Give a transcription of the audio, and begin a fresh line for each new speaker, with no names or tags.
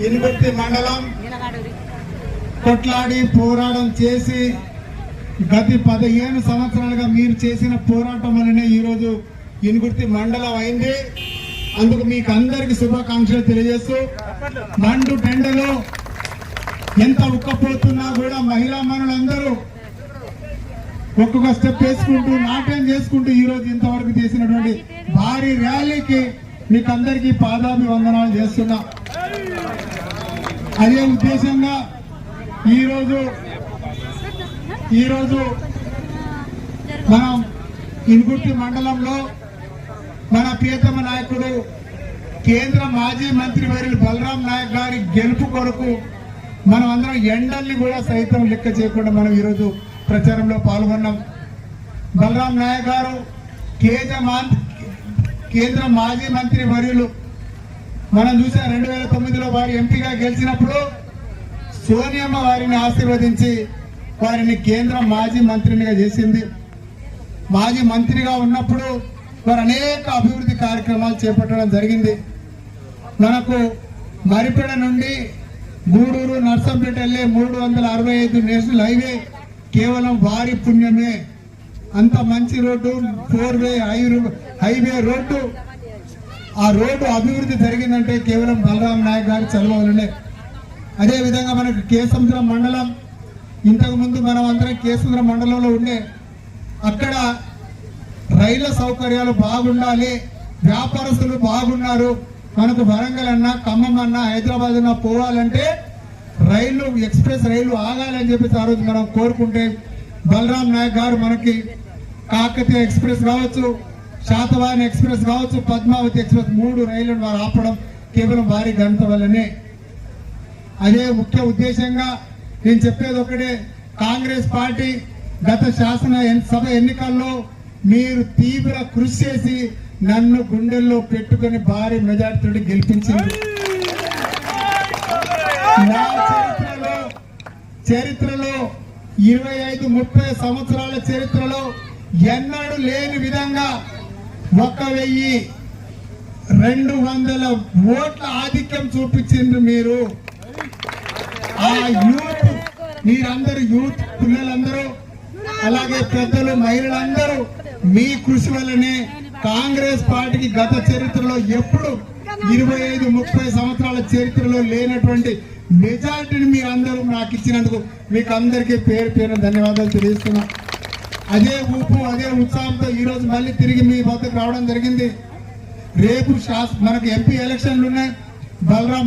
ఇనుగుర్తి మండలం కొట్లాడి పోరాటం చేసి గత పదిహేను సంవత్సరాలుగా మీరు చేసిన పోరాటం వల్లనే ఈరోజు ఇనుగుర్తి మండలం అయింది. అందుకు మీకు అందరికి శుభాకాంక్షలు తెలియజేస్తూ మండు టెండలో ఎంత ఉక్కపోతున్నా కూడా మహిళా మనులందరూ ఒక్కొక్క స్టెప్ వేసుకుంటూ నాట్యం చేసుకుంటూ ఈ రోజు ఇంతవరకు చేసినటువంటి భారీ ర్యాలీకి మీకు అందరికీ పాదాభివందనాలు చేస్తున్నా. అదే ఉద్దేశంగా ఈరోజు ఈరోజు మనం ఇనుగుర్తి మండలంలో మన ప్రియతమ నాయకుడు కేంద్ర మాజీ మంత్రి వర్యులు బలరాం నాయక్ గారి గెలుపు కొరకు మనం అందరం ఎండల్ని కూడా సైతం లెక్క చేయకుండా మనం ఈరోజు ప్రచారంలో పాల్గొన్నాం. బలరాం నాయక్ గారు కేంద్ర కేంద్ర మాజీ మంత్రి వర్యులు మనం చూసాం రెండు వేల తొమ్మిదిలో వారు ఎంపీగా గెలిచినప్పుడు సోనియమ్మ వారిని ఆశీర్వదించి వారిని కేంద్ర మాజీ మంత్రినిగా చేసింది. మాజీ మంత్రిగా ఉన్నప్పుడు వారు అనేక అభివృద్ధి కార్యక్రమాలు చేపట్టడం జరిగింది. మనకు మరిపెడ నుండి గూడూరు నర్సంపేట వెళ్ళే మూడు వందల అరవై ఐదు నేషనల్ హైవే కేవలం వారి పుణ్యమే. అంత మంచి road four way highway road ఆ రోడ్డు అభివృద్ధి జరిగిందంటే కేవలం బలరాం నాయక్ గారి చదువు వల్లనే అదేవిధంగా మనకు కేసముద్రం మండలం ఇంతకుముందు మనం అందరం కేసముద్రం మండలంలో ఉండే అక్కడ రైళ్ళ సౌకర్యాలు బాగుండాలి వ్యాపారస్తులు బాగున్నారు. మనకు వరంగల్ అన్నా ఖమ్మం అన్నా హైదరాబాద్ అన్నా పోవాలంటే రైలు ఎక్స్ప్రెస్ రైలు ఆగాలని చెప్పేసి ఆ రోజు మనం కోరుకుంటే బలరాం నాయక్ గారు మనకి కాకతీయ ఎక్స్ప్రెస్ రావచ్చు. శాతవాహన ఎక్స్ప్రెస్ కావచ్చు పద్మావతి ఎక్స్ప్రెస్ మూడు రైళ్ళను వారు ఆపడం కేవలం వారి ఘనత వల్లనే అదే ముఖ్య ఉద్దేశంగా నేను చెప్పేది ఒకటే కాంగ్రెస్ పార్టీ గత శాసన సభ ఎన్నికల్లో మీరు తీవ్ర కృషి చేసి నన్ను గుండెల్లో పెట్టుకొని భారీ మెజార్టీతో గెలిపించింది. నా చరిత్రలో చరిత్రలో ఇరవై ఐదు ముప్పై సంవత్సరాల చరిత్రలో ఎన్నడూ లేని విధంగా ఒక వెయ్యి రెండు వందల ఓట్ల ఆధిక్యం చూపించిండ్రు మీరు. ఆ యూత్ మీరందరూ యూత్ పిల్లలందరూ అలాగే పెద్దలు మహిళలందరూ మీ కృషి వల్లనే కాంగ్రెస్ పార్టీకి గత చరిత్రలో ఎప్పుడు ఇరవై ఐదు ముప్పై సంవత్సరాల చరిత్రలో లేనటువంటి మెజారిటీని మీరందరూ నాకు ఇచ్చినందుకు మీకు అందరికీ పేరు పేరు ధన్యవాదాలు తెలియజేస్తున్నాను. అదే ఊపు అదే ఉత్సాహంతో ఈ రోజు మళ్ళీ తిరిగి మీ వద్దకు రావడం జరిగింది. రేపు మనకు ఎంపీ ఎలక్షన్లు ఉన్నాయి. బలరాం